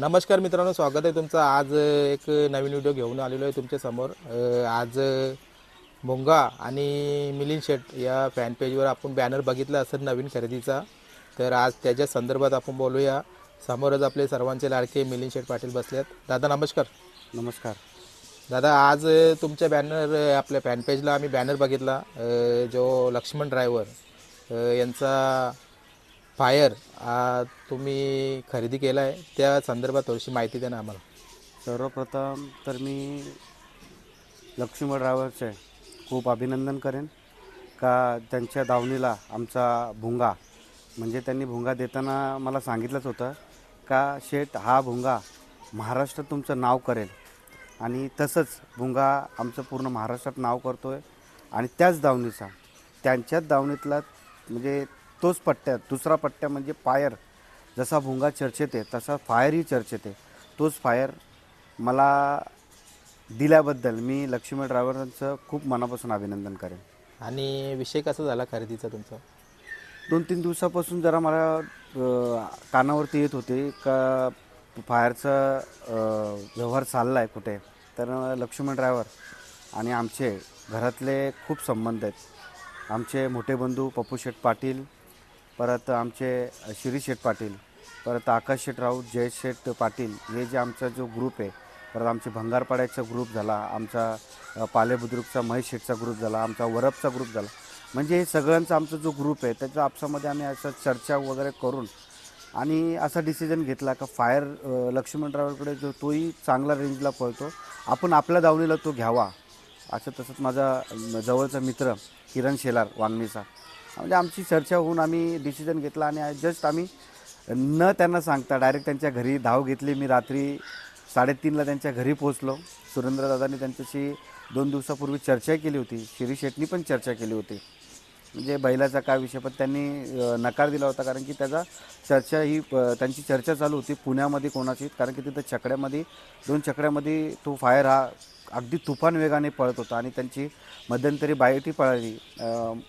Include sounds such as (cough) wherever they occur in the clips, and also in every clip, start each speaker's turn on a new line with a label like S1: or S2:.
S1: नमस्कार मित्रांनो स्वागत आहे तुमचं. आज एक नवीन व्हिडिओ घेऊन आलेलो आहे तुमच्यासमोर. अ, आज मुंगा आणि मिलिंद शेट या फॅन पेजवर आपण बॅनर बघितला असेल नवीन खरेदीचा. तर आज त्याच्या संदर्भात आपण बोलूया. समोरच आपले सर्वांचे लाडके मिलिंद शेट पाटील बसलेत दादा नमस्कार.
S2: नमस्कार.
S1: दादा आज तुमच्या बॅनर आपल्या फॅन पेजला आम्ही बॅनर बघितला. जो लक्ष्मण ड्रायव्हर यांचा फायर तुम्ही खरेदी केला आहे त्या संदर्भात थोडीशी माहिती द्या ना आम्हाला.
S2: सर्वप्रथम तर मी लक्ष्मण ड्रायव्हरचे खूप अभिनंदन करेन का त्यांच्या दावणीला आमचा भुंगा म्हणजे त्यांनी भुंगा देताना मला सांगितलंच होतं का शेठ हा भुंगा महाराष्ट्रात तुमचं नाव करेल. आणि तसंच भुंगा आमचं पूर्ण महाराष्ट्रात नाव करतो आहे आणि त्याच दावणीचा त्यांच्याच दावणीतला म्हणजे तोच पट्ट्या दुसरा पट्ट्या म्हणजे फायर. जसा भुंगा चर्चेत आहे तसा फायरही चर्चेत आहे. तोच फायर मला दिल्याबद्दल मी लक्ष्मी ड्रायव्हरांचं खूप मनापासून अभिनंदन करेन.
S1: आणि विषय कसा झाला खरेदीचा तुमचा?
S2: दोन तीन दिवसापासून जरा मला अ, कानावरती येत होते का फायरचा अ, व्यवहार चालला आहे कुठे? तर लक्ष्मण ड्रायव्हर आणि आमचे घरातले खूप संबंध आहेत. आमचे मोठे बंधू पप्पू शेठ पाटील परत आमचे शिरीष शेठ पाटील परत आकाश शेठ राऊत जयेश शेठ पाटील हे जे आमचा जो ग्रुप आहे परत आमचे भंगारपाड्याचा ग्रुप झाला आमचा पालेबुद्रुकचा महेश शेठचा ग्रुप झाला आमचा वरपचा ग्रुप झाला. म्हणजे हे सगळ्यांचा आमचा जो ग्रुप आहे त्याच्या आपसामध्ये आम्ही असं चर्चा वगैरे करून आणि असा डिसिजन घेतला का फायर लक्ष्मण ड्रायव्हरकडे जो तोही चांगला रेंजला पळतो. आपण आपल्या दावणीला तो घ्यावा असं तसंच माझा जवळचा मित्र किरण शेलार वांगणीचा म्हणजे आमची चर्चा होऊन आम्ही डिसिजन घेतला आणि जस्ट आम्ही न त्यांना सांगता डायरेक्ट त्यांच्या घरी धाव घेतली. मी रात्री साडेतीनला त्यांच्या घरी पोहोचलो. सुरेंद्रदादांनी त्यांच्याशी दोन दिवसापूर्वी चर्चा केली होती. शिरी शेटनी पण चर्चा केली होती. म्हणजे बैलाचा काय विषय पण त्यांनी नकार दिला होता कारण की त्याचा चर्चा ही त्यांची चर्चा चालू होती पुण्यामध्ये कोणाची कारण की तिथं चकड्यामध्ये दोन चकड्यामध्ये तो फायर हा अगदी तुफान वेगाने पळत होता आणि त्यांची मध्यंतरी बायटी पळाली. अ,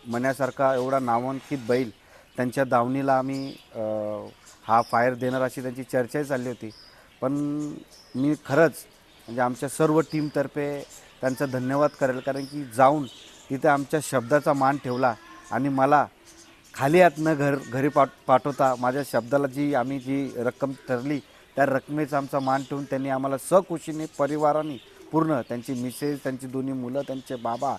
S2: मण्यासारखा एवढा नामांकित बैल त्यांच्या दावणीला आम्ही हा फायर देणार अशी त्यांची चर्चाही चालली होती. पण मी खरंच म्हणजे आमच्या सर्व टीमतर्फे त्यांचा धन्यवाद करेल कारण की जाऊन तिथे आमच्या शब्दाचा मान ठेवला. आणि मला खाली हात न घर घरी पाठ पाठवता माझ्या शब्दाला जी आम्ही जी रक्कम ठरली त्या रकमेचा आमचा मान ठेवून त्यांनी आम्हाला सकुशीने परिवाराने पूर्ण त्यांची मिसेस त्यांची दोन्ही मुलं त्यांचे बाबा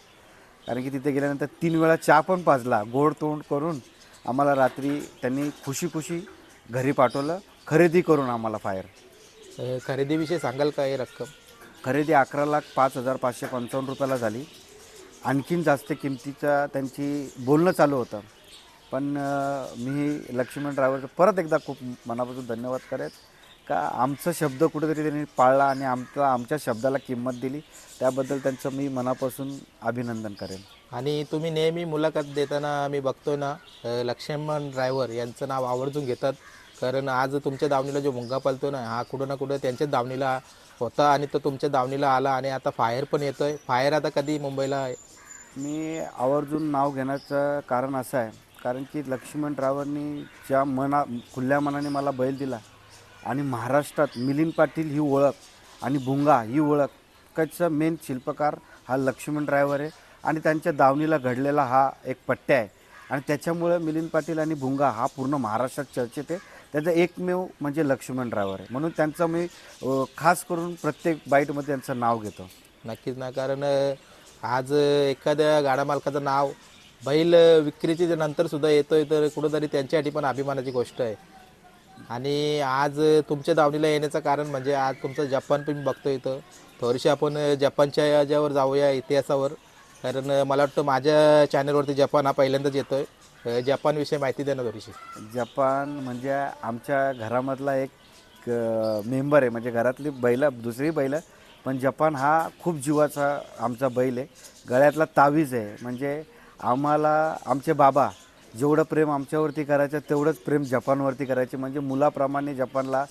S2: कारण की तिथे गेल्यानंतर तीन वेळा चहा पण पाजला गोड तोंड करून आम्हाला रात्री त्यांनी खुशी खुशी घरी पाठवलं खरेदी करून आम्हाला फायर.
S1: खरेदीविषयी सांगाल का हे रक्कम?
S2: खरेदी अकरा लाख पाच हजार पाचशे पंचावन्न रुपयाला झाली. आणखीन जास्त किमतीचा त्यांची बोलणं चालू होतं. पण मी लक्ष्मण ड्रायव्हरचं परत एकदा खूप मनापासून धन्यवाद करेन. का आमचा शब्द कुठेतरी त्यांनी पाळला आणि आमचा आमच्या शब्दाला किंमत दिली. त्याबद्दल त्यांचं मी मनापासून अभिनंदन करेन.
S1: आणि तुम्ही नेहमी मुलाखत देताना मी बघतो ना लक्ष्मण ड्रायव्हर यांचं नाव आवर्जून घेतात. कारण आज तुमच्या दावणीला जो मुंगा पालतो ना हा कुठं ना कुठं त्यांच्याच दावणीला होता आणि तो तुमच्या दावणीला आला आणि आता फायर पण येतोय. फायर आता कधी मुंबईला आहे?
S2: मी आवर्जून नाव घेण्याचं कारण असं आहे. कारण की लक्ष्मण ड्रायव्हरनी ज्या मना खुल्या मनाने मला बैल दिला आणि महाराष्ट्रात मिलिंद पाटील ही ओळख आणि भुंगा ही ओळख कच्चा मेन शिल्पकार हा लक्ष्मण ड्रायव्हर आहे आणि त्यांच्या दावणीला घडलेला हा एक पट्ट्या आहे. आणि त्याच्यामुळं मिलिंद पाटील आणि भुंगा हा पूर्ण महाराष्ट्रात चर्चेत आहे. त्याचं एकमेव म्हणजे लक्ष्मण ड्रायव्हर आहे. म्हणून त्यांचं मी खास करून प्रत्येक बाईटमध्ये त्यांचं नाव घेतो.
S1: नक्कीच ना कारण आज एखाद्या गाडा मालकाचं नाव बैल विक्रीचे विक्रीच्या नंतर सुद्धा येतोय तर कुठंतरी त्यांच्यासाठी पण अभिमानाची गोष्ट आहे. आणि आज तुमच्या दावणीला येण्याचं कारण म्हणजे आज तुमचं जपान पण बघतो इथं. थोडीशी आपण जपानच्या याच्यावर जाऊया इतिहासावर. कारण मला वाटतं माझ्या चॅनलवरती जपान हा पहिल्यांदाच येतो आहे जपानविषयी माहिती देणं थोडीशी.
S2: जपान म्हणजे आमच्या घरामधला एक मेंबर आहे. म्हणजे घरातली बैल दुसरी बैल पण जपान हा खूप जीवाचा आमचा बैल आहे. गळ्यातला तावीज आहे. म्हणजे आम्हाला आमचे बाबा जेवढं प्रेम आमच्यावरती करायचं तेवढंच प्रेम जपानवरती करायचे. म्हणजे मुलाप्रमाणे जपानला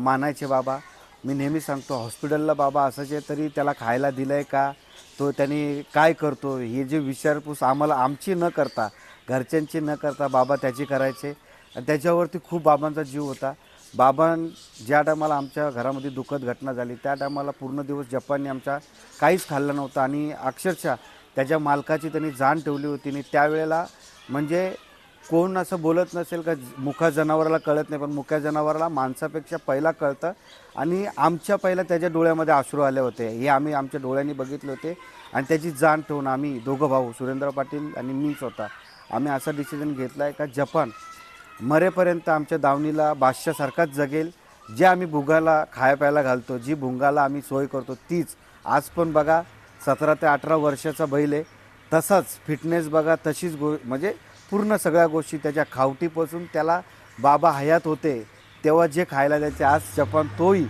S2: मानायचे बाबा. मी नेहमी सांगतो हॉस्पिटलला बाबा असायचे तरी त्याला खायला दिलं आहे का तो त्यांनी काय करतो हे जे विचारपूस आम्हाला आमची न करता घरच्यांची न करता बाबा त्याची करायचे. आणि त्याच्यावरती खूप बाबांचा जीव होता. बाबां ज्या टायमाला आमच्या घरामध्ये दुःखद घटना झाली त्या टायमाला पूर्ण दिवस जपानने आमचा काहीच खाल्लं नव्हतं आणि अक्षरशः त्याच्या मालकाची त्यांनी जाण ठेवली होती आणि त्यावेळेला म्हणजे कोण असं बोलत नसेल का मुखा जनावराला कळत नाही पण मुख्या जनावराला माणसापेक्षा पहिला कळतं आणि आमच्या पहिला त्याच्या डोळ्यामध्ये आश्रू आले होते. हे आम्ही आमच्या डोळ्यांनी बघितले होते आणि त्याची जाण ठेवून आम्ही दोघं भाऊ सुरेंद्र पाटील आणि मी स्वतः आम्ही असा डिसिजन घेतला आहे का जपान मरेपर्यंत आमच्या दावणीला बादशासारखाच जगेल. जे आम्ही भुंगाला खाया प्यायला घालतो जी भुंगाला आम्ही सोय करतो तीच. आज पण बघा सतरा ते अठरा वर्षाचा बैल आहे. तसाच फिटनेस बघा तशीच गो म्हणजे पूर्ण सगळ्या गोष्टी त्याच्या खावटीपासून त्याला बाबा हयात होते. तेव्हा जे खायला द्यायचे आज जपान तोही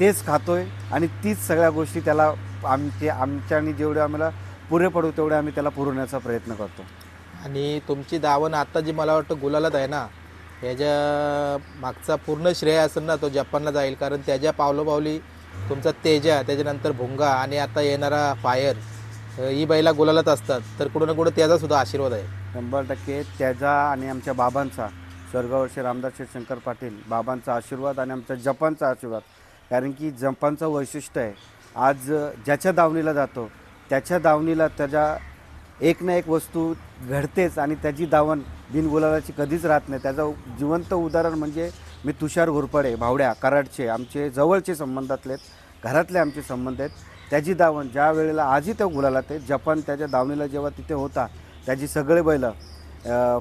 S2: तेच खातोय आणि तीच सगळ्या गोष्टी त्याला आमचे आमच्यानी जेवढे आम्हाला पुरे पडू तेवढे आम्ही त्याला पुरवण्याचा प्रयत्न करतो.
S1: आणि तुमची दावण आता जी मला वाटतं गुलालात आहे ना ह्याच्या मागचा पूर्ण श्रेय असेल ना तो जपानला जाईल. कारण त्याच्या पावलोपावली तुमचा तेजा त्याच्यानंतर भुंगा आणि आता येणारा फायर ही बैला गोलालाच असतात. तर कुठं ना कुठं त्याचासुद्धा आशीर्वाद आहे.
S2: शंभर टक्के त्याचा आणि आमच्या बाबांचा स्वर्गवर्षी रामदास शेठ शंकर पाटील बाबांचा आशीर्वाद आणि आमच्या जपानचा आशीर्वाद. कारण की जपानचं वैशिष्ट्य आहे आज ज्याच्या दावणीला जातो त्याच्या दावणीला त्याच्या एक ना एक वस्तू घडतेच आणि त्याची दावण बिनगुलालाची कधीच राहत नाही. त्याचं जिवंत उदाहरण म्हणजे मी तुषार घोरपडे भावड्या कराडचे आमचे जवळचे संबंधातले आहेत, घरातले आमचे संबंध आहेत. त्याची दावण ज्या वेळेला आजही त्या गुलाला ते जपान त्याच्या दावणीला जेव्हा तिथे होता त्याची सगळे बैलं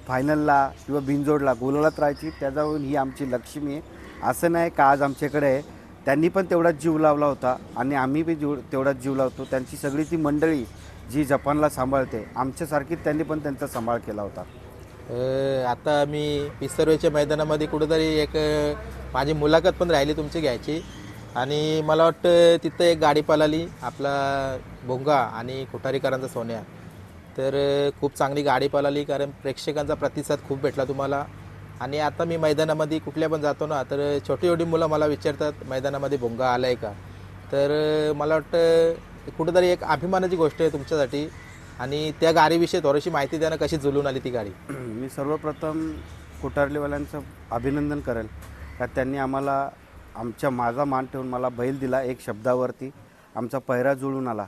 S2: फायनलला किंवा बिनजोडला गुलालात राहायची त्याच्यावरून ही आमची लक्ष्मी आहे. असं नाही का आज आमच्याकडे आहे त्यांनी पण तेवढाच जीव लावला होता आणि आम्ही बी जीव तेवढाच जीव लावतो. त्यांची सगळी ती मंडळी जी जपानला सांभाळते आमच्यासारखी त्यांनी पण त्यांचा सांभाळ केला होता.
S1: अ, आता मी पिसर्वेच्या मैदानामध्ये कुठंतरी एक अ, माझी मुलाखत पण राहिली तुमची घ्यायची. आणि मला वाटतं तिथं एक गाडी पळाली आपला भोंगा आणि कोठारीकरांचा सोन्या. तर अ, खूप चांगली गाडी पळाली कारण प्रेक्षकांचा प्रतिसाद खूप भेटला तुम्हाला. आणि आता मी मैदानामध्ये कुठल्या पण जातो ना तर छोटी छोटी मुलं मला विचारतात मैदानामध्ये भोंगा आला आहे का? तर अ, मला वाटतं कुठंतरी एक अभिमानाची गोष्ट आहे तुमच्यासाठी. आणि त्या गाडीविषयी थोडीशी माहिती द्या ना कशी जुलून आली ती गाडी? (clears throat)
S2: मी सर्वप्रथम कोठारलेवाल्यांचं अभिनंदन करेल. का त्यांनी आम्हाला आमच्या माझा मान ठेवून मला बैल दिला एक शब्दावरती. आमचा पहिरा जुळून आला.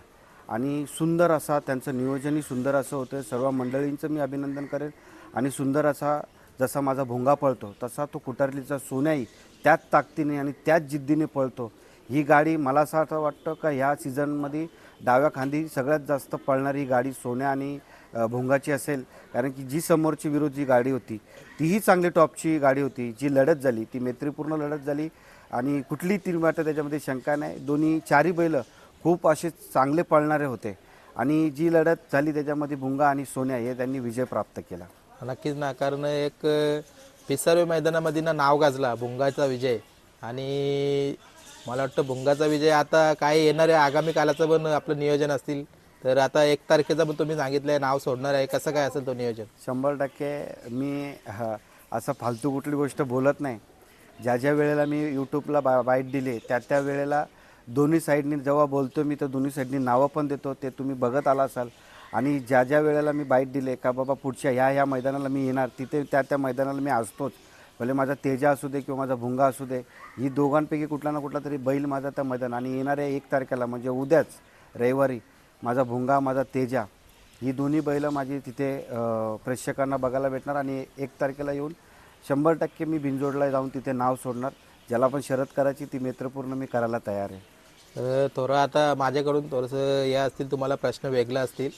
S2: आणि सुंदर असा त्यांचं नियोजनही सुंदर असं होतं. सर्व मंडळींचं मी अभिनंदन करेल. आणि सुंदर असा जसा माझा भोंगा पळतो तसा तो कुटारलीचा सोन्याही त्याच ताकदीने आणि त्याच जिद्दीने पळतो. ही गाडी मला असं असं वाटतं का ह्या सीझनमध्ये डाव्या खांदी सगळ्यात जास्त पळणारी ही गाडी सोन्या आणि भोंगाची असेल. कारण की जी समोरची विरोधी गाडी होती तीही चांगली टॉपची गाडी होती. जी लढत झाली ती मैत्रीपूर्ण लढत झाली आणि कुठली तीन वाटतं त्याच्यामध्ये शंका नाही. दोन्ही चारही बैलं खूप असे चांगले पळणारे होते आणि जी लढत झाली त्याच्यामध्ये भुंगा आणि सोन्या हे त्यांनी विजय प्राप्त केला.
S1: नक्कीच ना कारण एक पिसारवे मैदानामध्ये ना नाव गाजला भुंगाचा विजय. आणि मला वाटतं भुंगाचा विजय आता काय येणाऱ्या आगामी कालाचं पण आपलं नियोजन असतील. तर आता एक तारखेचा पण तुम्ही सांगितलंय नाव सोडणार आहे. कसं काय असेल तो नियोजन?
S2: शंभर टक्के मी ह, असं फालतू कुठली गोष्ट बोलत नाही. ज्या ज्या वेळेला मी यूट्यूबला बा बाईट दिली त्या त्या वेळेला दोन्ही साईडनी जेव्हा बोलतो मी तर दोन्ही साईडनी नावं पण देतो. ते तुम्ही बघत आला असाल. आणि ज्या ज्या वेळेला मी बाईट दिले का बाबा पुढच्या ह्या ह्या मैदानाला मी येणार तिथे त्या त्या मैदानाला मी असतोच. भले माझा तेजा असू दे किंवा माझा भुंगा असू दे ही दोघांपैकी कुठला ना कुठला तरी बैल माझा त्या मैदान आणि येणाऱ्या एक तारखेला म्हणजे उद्याच रविवारी माझा भुंगा माझा तेजा ही दोन्ही बैलं माझी तिथे प्रेक्षकांना बघायला भेटणार आणि एक तारखेला येऊन शंभर टक्के मी भिंजोडला जाऊन तिथे नाव सोडणार ज्याला पण शरद करायची ती मित्रपूर्ण मी करायला तयार आहे.
S1: तर थोडं आता माझ्याकडून थोडंसं या असतील तुम्हाला प्रश्न वेगळा असतील.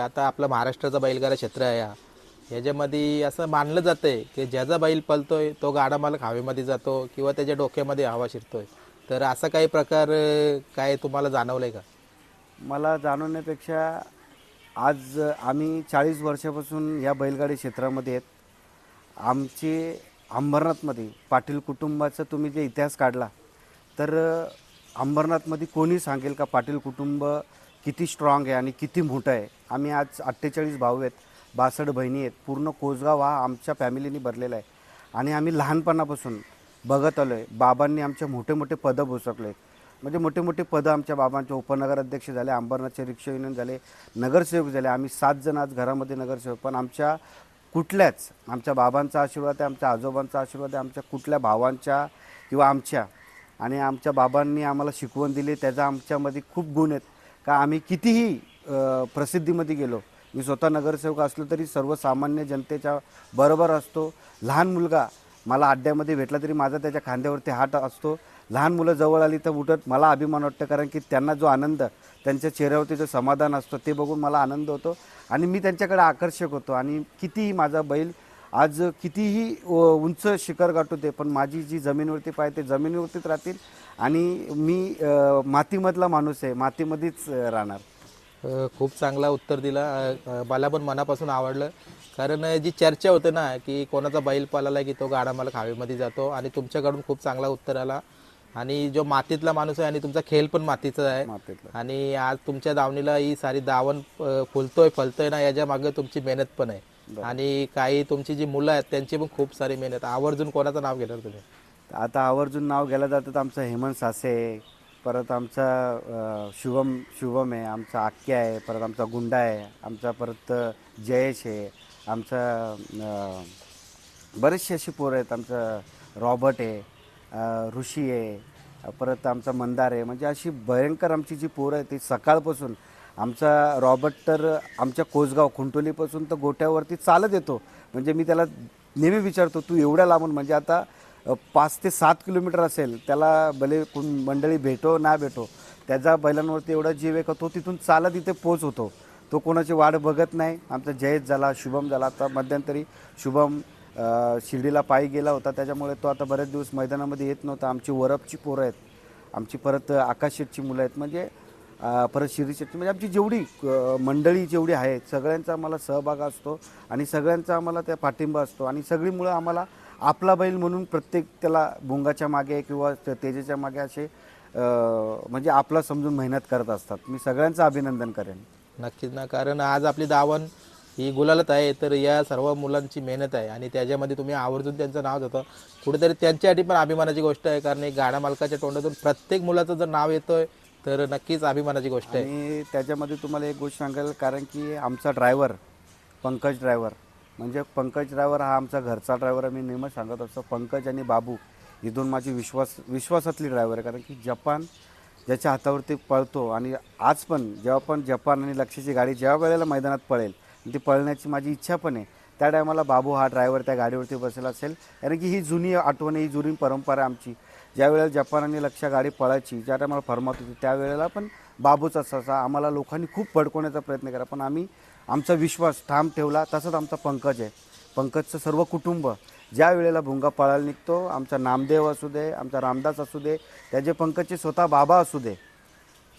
S1: आता आपला महाराष्ट्राचा बैलगाडा क्षेत्र आहे हा. याच्यामध्ये असं मानलं जातं आहे की ज्याचा बैल पलतोय तो गाडा मालक हवेमध्ये जातो किंवा त्याच्या डोक्यामध्ये हवा शिरतोय. तर असा काही प्रकार काय तुम्हाला जाणवलं आहे का?
S2: मला जाणवण्यापेक्षा आज आम्ही चाळीस वर्षापासून या बैलगाडी क्षेत्रामध्ये आहेत. आमचे अंबरनाथमध्ये पाटील कुटुंबाचा तुम्ही जे इतिहास काढला तर अंबरनाथमध्ये कोणी सांगेल का पाटील कुटुंब किती स्ट्रॉंग आहे आणि किती मोठं आहे? आम्ही आज अठ्ठेचाळीस भाऊ आहेत. बासष्ट बहिणी आहेत. पूर्ण कोसगाव हा आमच्या फॅमिलीने भरलेला आहे. आणि आम्ही लहानपणापासून बघत आलो आहे बाबांनी आमचे मोठे मोठे पदं भोसकले. म्हणजे मोठे मोठे पदं आमच्या बाबांचे. उपनगर अध्यक्ष झाले अंबरनाथचे रिक्षा युनियन झाले नगरसेवक झाले. आम्ही सात जण आज घरामध्ये नगरसेवक. पण आमच्या कुठल्याच आमच्या बाबांचा आशीर्वाद आहे आमच्या आजोबांचा आशीर्वाद आहे आमच्या कुठल्या भावांच्या किंवा आमच्या. आणि आमच्या बाबांनी आम्हाला शिकवण दिली. त्याचा आमच्यामध्ये खूप गुण आहेत. का आम्ही कितीही प्रसिद्धीमध्ये गेलो मी स्वतः नगरसेवक असलो तरी सर्वसामान्य जनतेच्या बरोबर असतो. लहान मुलगा मला अड्ड्यामध्ये भेटला तरी माझा त्याच्या खांद्यावरती हात असतो. लहान मुलं जवळ आली तर उठत मला अभिमान वाटतं कारण की त्यांना जो आनंद त्यांच्या चेहऱ्यावरती जो समाधान असतो ते बघून मला आनंद होतो आणि मी त्यांच्याकडे आकर्षक होतो आणि कितीही माझा बैल आज कितीही उंच शिखर गाठू दे पण माझी जी जमिनीवरती पाय ते जमिनीवरतीच राहतील आणि मी मातीमधला माणूस आहे मातीमध्येच राहणार.
S1: खूप चांगला उत्तर दिला. मला पण मनापासून आवडलं. कारण जी चर्चा होते ना की कोणाचा बैल पालाला की तो गाडा मला खावेमध्ये जातो आणि तुमच्याकडून खूप चांगला उत्तर आला. आणि जो मातीतला माणूस आहे आणि तुमचा खेळ पण मातीचा आहे.
S2: मातीतला.
S1: आणि आज तुमच्या दावणीला ही सारी दावण फुलतोय फलतोय ना याच्या मागे तुमची मेहनत पण आहे. आणि काही तुमची जी मुलं आहेत त्यांची पण खूप सारी मेहनत. आवर्जून कोणाचं नाव घेणार तुम्ही?
S2: आता आवर्जून नाव गेलं जातं आमचं हेमंत सासे परत आमचा शुभम शुभम आहे आमचा आक्या आहे परत आमचा गुंडा आहे आमचा परत जयेश आहे आमचा बरेचसे अशी पोरं आहेत आमचं रॉबर्ट आहे ऋषी आहे परत आमचा मंदार आहे म्हणजे अशी भयंकर आमची जी पोरं आहे ती सकाळपासून आमचा रॉबर्ट तर आमच्या कोसगाव खुंटोलीपासून तर गोट्यावरती चालत येतो म्हणजे मी त्याला नेहमी विचारतो तू एवढ्या लांबून म्हणजे आता पाच ते सात किलोमीटर असेल त्याला भले कोण मंडळी भेटो ना भेटो त्याचा बैलांवरती एवढा जीव एक होतो तिथून चालत इथे पोच होतो. तो कोणाची वाट बघत नाही. आमचा जयेश झाला शुभम झाला. आता मध्यंतरी शुभम शिर्डीला पायी गेला होता. त्याच्यामुळे तो आता बरेच दिवस मैदानामध्ये येत नव्हता. आमची वरपची पोरं आहेत. आमची परत आकाश शेटची मुलं आहेत. म्हणजे परत शिरी शेटची म्हणजे आमची जेवढी मंडळी जेवढी आहे सगळ्यांचा आम्हाला सहभाग असतो आणि सगळ्यांचा आम्हाला त्या पाठिंबा असतो. आणि सगळी मुलं आम्हाला आपला बैल म्हणून प्रत्येक त्याला भुंगाच्या मागे किंवा तेजेच्या मागे असे म्हणजे आपला समजून मेहनत करत असतात. मी सगळ्यांचं अभिनंदन करेन.
S1: नक्कीच ना कारण आज आपली दावण ही गुलालत आहे तर या सर्व मुलांची मेहनत आहे आणि त्याच्यामध्ये तुम्ही आवर्जून त्यांचं नाव देतो. कुठेतरी त्यांच्यासाठी पण अभिमानाची गोष्ट आहे कारण एक गाडा मालकाच्या तोंडातून प्रत्येक मुलाचं जर नाव येतोय तर नक्कीच अभिमानाची गोष्ट आहे.
S2: त्याच्यामध्ये तुम्हाला एक गोष्ट सांगाल कारण की आमचा ड्रायव्हर पंकज ड्रायव्हर म्हणजे पंकज ड्रायव्हर हा आमचा घरचा ड्रायव्हर मी नेहमी सांगत असतो पंकज आणि बाबू ही दोन माझी विश्वास विश्वासातली ड्रायव्हर आहे. कारण की जपान ज्याच्या हातावरती पळतो आणि आज पण जेव्हा पण जपान आणि लक्षाची गाडी ज्या वेळेला मैदानात पळेल ती पळण्याची माझी इच्छा पण आहे त्या टायमाला बाबू हा ड्रायव्हर त्या गाडीवरती बसलेला असेल. कारण की ही जुनी आठवण ही जुनी परंपरा आहे आमची. ज्यावेळेला जपान आणि लक्ष गाडी पळायची ज्या टायमाला फरमात होती त्यावेळेला पण बाबूच असायचा. आम्हाला लोकांनी खूप भडकवण्याचा प्रयत्न केला. पण आम्ही आमचा विश्वास ठाम ठेवला तसंच आमचा पंकज आहे. पंकजचं सर्व कुटुंब ज्या वेळेला भुंगा पळायला निघतो आमचा नामदेव असू दे आमचा रामदास असू दे त्याचे पंकजचे स्वतः बाबा असू दे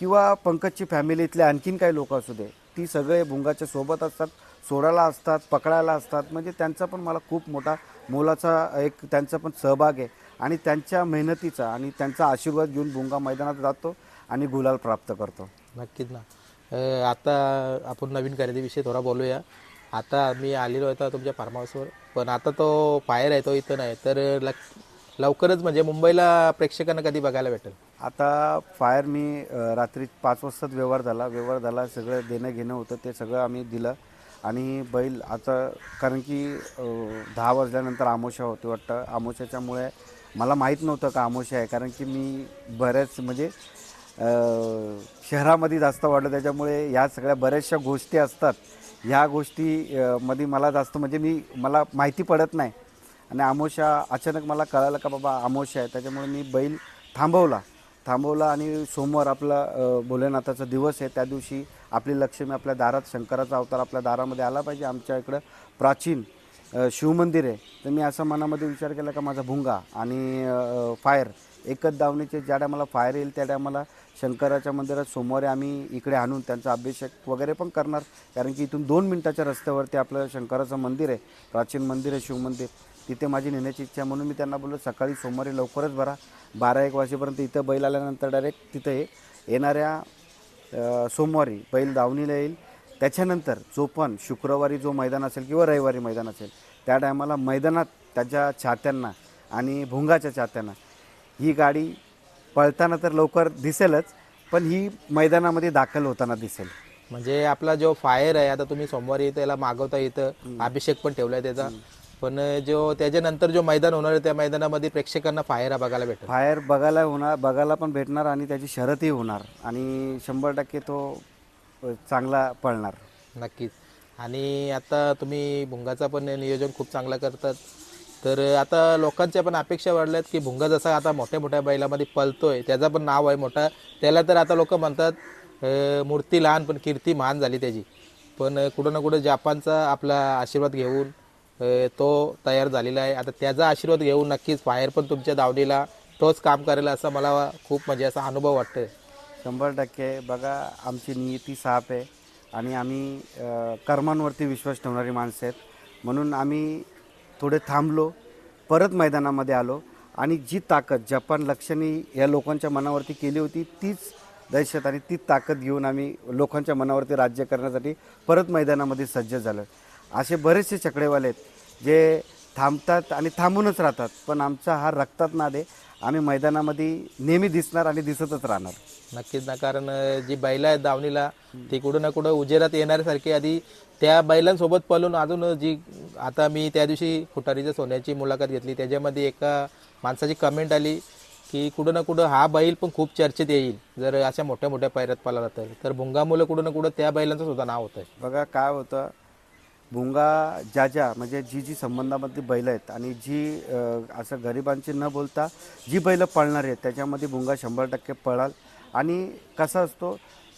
S2: किंवा पंकजची फॅमिलीतले आणखीन काही लोक असू दे ती सगळे भुंगाच्या सोबत असतात सोडायला असतात पकडायला असतात. म्हणजे त्यांचा पण मला खूप मोठा मोलाचा एक त्यांचा पण सहभाग आहे. आणि त्यांच्या मेहनतीचा आणि त्यांचा आशीर्वाद घेऊन भुंगा मैदानात जातो आणि गुलाल प्राप्त करतो.
S1: नक्कीच ना. आता आपण नवीन खरेदीविषयी थोडा बोलूया. आता मी आलेलो होता तुमच्या फार्म हाऊसवर पण आता तो बाहेर आहे तो इथं नाही. तर लक लवकरच म्हणजे मुंबईला प्रेक्षकांना कधी बघायला भेटेल?
S2: आता फायर मी अ, रात्री पाच वाजताच व्यवहार झाला. व्यवहार झाला सगळं देणं घेणं होतं ते सगळं आम्ही दिलं. आणि बैल आता कारण की अ, दहा वाजल्यानंतर आमोशा होती वाटतं. आमोशाच्यामुळे मला माहीत नव्हतं का आमोशा आहे. कारण की मी बऱ्याच म्हणजे शहरामध्ये जास्त वाढलं. त्याच्यामुळे ह्या सगळ्या बऱ्याचशा गोष्टी असतात. ह्या गोष्टी मध्ये मला जास्त म्हणजे मी मला माहिती पडत नाही. आणि आमोशा अचानक मला कळालं का बाबा आमोशा आहे. त्याच्यामुळे मी बैल थांबवला. थांबवला आणि सोमवार आपला भोलेनाथाचा दिवस आहे. त्या दिवशी आपली लक्ष्मी आपल्या दारात शंकराचा अवतार आपल्या दारामध्ये आला पाहिजे. आमच्या इकडं प्राचीन शिवमंदिर आहे. तर मी असा मनामध्ये विचार केला का माझा भुंगा आणि फायर एकच दावणीचे ज्या टायमाला फायर येईल त्या टायमाला शंकराच्या मंदिरात सोमवारी आम्ही इकडे आणून त्यांचा अभिषेक वगैरे पण करणार. कारण की इथून दोन मिनटाच्या रस्त्यावरती आपलं शंकराचं मंदिर आहे प्राचीन मंदिर आहे शिवमंदिर तिथे माझी नेण्याची इच्छा म्हणून मी त्यांना बोललो सकाळी सोमवारी लवकरच भरा. बारा एक वाजेपर्यंत इथं बैल आल्यानंतर डायरेक्ट तिथे येणाऱ्या सोमवारी बैल दावणीला येईल. त्याच्यानंतर जो पण शुक्रवारी जो मैदान असेल किंवा रविवारी मैदान असेल त्या टायमाला मैदानात त्याच्या चाहत्यांना आणि भुंगाच्या चाहत्यांना ही गाडी पळताना तर लवकर दिसेलच पण ही मैदानामध्ये दाखल होताना दिसेल.
S1: म्हणजे आपला जो फायर आहे आता तुम्ही सोमवारी त्याला मागवता इथं अभिषेक पण ठेवलाय त्याचा. पण जो त्याच्यानंतर जो मैदान होणार आहे त्या मैदानामध्ये प्रेक्षकांना फायर हा बघायला भेटेल.
S2: फायर बघायला होणार बघायला पण भेटणार आणि त्याची शर्यतही होणार. आणि शंभर टक्के तो चांगला पळणार.
S1: नक्कीच. आणि आता तुम्ही भुंगाचा पण नियोजन खूप चांगला करतात. तर आता लोकांच्या पण अपेक्षा वाढल्या आहेत की भुंगा जसा आता मोठ्या मोठ्या बैलामध्ये पलतोय त्याचा पण नाव आहे मोठा. त्याला तर आता लोक म्हणतात मूर्ती लहान पण कीर्ती महान झाली त्याची. पण कुठं ना कुठं जापानचा आपला आशीर्वाद घेऊन तो तयार झालेला आहे. आता त्याचा आशीर्वाद घेऊन नक्कीच बाहेर पण तुमच्या दावणीला तोच काम करेल असं मला खूप म्हणजे असा अनुभव वाटतोय.
S2: शंभर टक्के. बघा आमची नियती साफ आहे आणि आम्ही कर्मांवरती विश्वास ठेवणारी माणसं आहेत. म्हणून आम्ही थोडे थांबलो परत मैदानामध्ये आलो आणि जी ताकद जपान लक्षणी या लोकांच्या मनावरती केली होती तीच दहशत आणि तीच ताकद घेऊन आम्ही लोकांच्या मनावरती राज्य करण्यासाठी परत मैदानामध्ये सज्ज झालो. असे बरेचसे चकडेवाले आहेत जे थांबतात आणि थांबूनच राहतात पण आमचा हा रक्तात नाद आहे. आम्ही मैदानामध्ये नेहमी दिसणार आणि दिसतच राहणार.
S1: नक्कीच ना कारण जी बैल आहेत दावणीला ती कुठं ना कुठं उजेरात येण्यासारखी आधी त्या बैलांसोबत पळून अजून जी आता मी त्या दिवशी खुटारीच्या सोन्याची मुलाखत घेतली त्याच्यामध्ये एका माणसाची कमेंट आली की कुठं ना कुठं हा बैल पण खूप चर्चेत येईल जर अशा मोठ्या मोठ्या पैऱ्यात पळाला तर. तर भुंगा मुलं कुठं ना कुठं त्या बैलांचं सुद्धा नाव होतं
S2: बघा काय होतं भुंगा ज्या ज्या म्हणजे जी जी संबंधामधली बैलं आहेत आणि जी असं गरिबांची न बोलता जी बैलं पळणार आहेत त्याच्यामध्ये भुंगा शंभर टक्के पळाल. आणि कसा असतो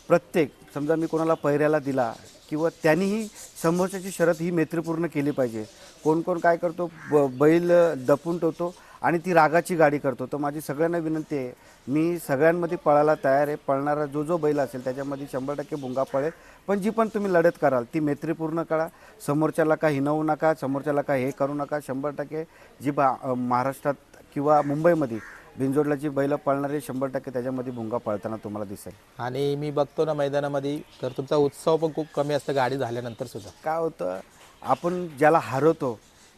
S2: प्रत्येक समजा मी कोणाला पैऱ्याला दिला किंवा त्यांनीही समोरच्याची शरत ही मैत्रीपूर्ण केली पाहिजे. कोण कोण काय करतो ब बैल दपून ठेवतो आणि ती रागाची गाडी करतो. तर माझी सगळ्यांना विनंती आहे मी सगळ्यांमध्ये पळायला तयार आहे. पळणारा जो जो बैल असेल त्याच्यामध्ये शंभर टक्के भुंगा पळेल पण जी पण तुम्ही लढत कराल ती मैत्रीपूर्ण करा. समोरच्याला का हिनवू नका समोरच्याला का हे करू नका. शंभर टक्के जी बा महाराष्ट्रात किंवा मुंबईमध्ये बिंजोडला जी बैलं पळणारे शंभर टक्के त्याच्यामध्ये भुंगा पळताना तुम्हाला दिसेल.
S1: आणि मी बघतो ना मैदानामध्ये तर तुमचा उत्सव पण खूप कमी असतं गाडी झाल्यानंतर सुद्धा.
S2: काय होतं आपण ज्याला हरवतो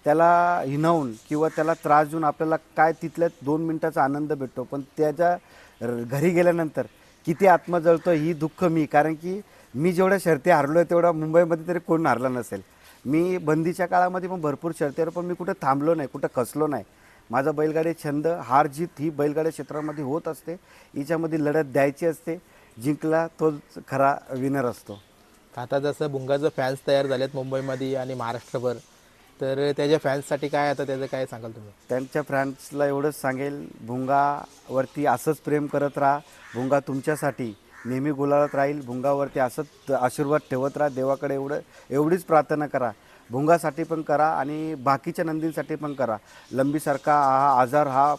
S2: त्याला हिनवून किंवा त्याला त्रास देऊन आपल्याला काय तिथल्या दोन मिनटाचा आनंद भेटतो. पण त्याच्या घरी गेल्यानंतर किती आत्मा जळतो ही दुःख मी. कारण की मी जेवढ्या शर्ती हारलो आहे तेवढा मुंबईमध्ये तरी कोण हारला नसेल. मी बंदीच्या काळामध्ये पण भरपूर शर्तीवर पण मी कुठं थांबलो नाही कुठं खचलो नाही. माझा बैलगाडी छंद हार जीत ही बैलगाडी क्षेत्रामध्ये होत असते. हिच्यामध्ये लढत द्यायची असते. जिंकला तोच खरा विनर असतो.
S1: आता जसं भुंगाचं फॅन्स तयार झालेत मुंबईमध्ये आणि महाराष्ट्रभर. तर त्याच्या फॅन्ससाठी काय आता त्याचं काय सांगाल तुम्ही?
S2: त्यांच्या फॅन्सला एवढंच सांगेल भुंगावरती असंच प्रेम करत राहा. भुंगा तुमच्यासाठी नेहमी गुलाळत राहील. भुंगावरती असंच आशीर्वाद ठेवत राहा. देवाकडे एवढं एवढीच प्रार्थना करा. भुंगासाठी पण करा आणि बाकीच्या नंदींसाठी पण करा. लंबीसारखा हा आजार हा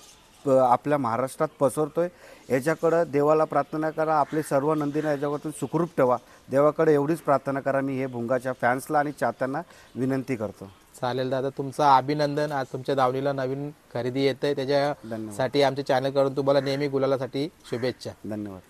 S2: आपल्या महाराष्ट्रात पसरतोय. याच्याकडं देवाला प्रार्थना करा. आपले सर्व नंदींना याच्यावरतून सुखरूप ठेवा. देवाकडे एवढीच प्रार्थना करा. मी हे भुंगाच्या फॅन्सला आणि चाहत्यांना विनंती करतो.
S1: चालेल दादा. तुमचं अभिनंदन. आज तुमच्या दावणीला नवीन खरेदी येते त्याच्यासाठी आमच्या चॅनलकडून तुम्हाला नेहमी गुलालासाठी शुभेच्छा.
S2: धन्यवाद.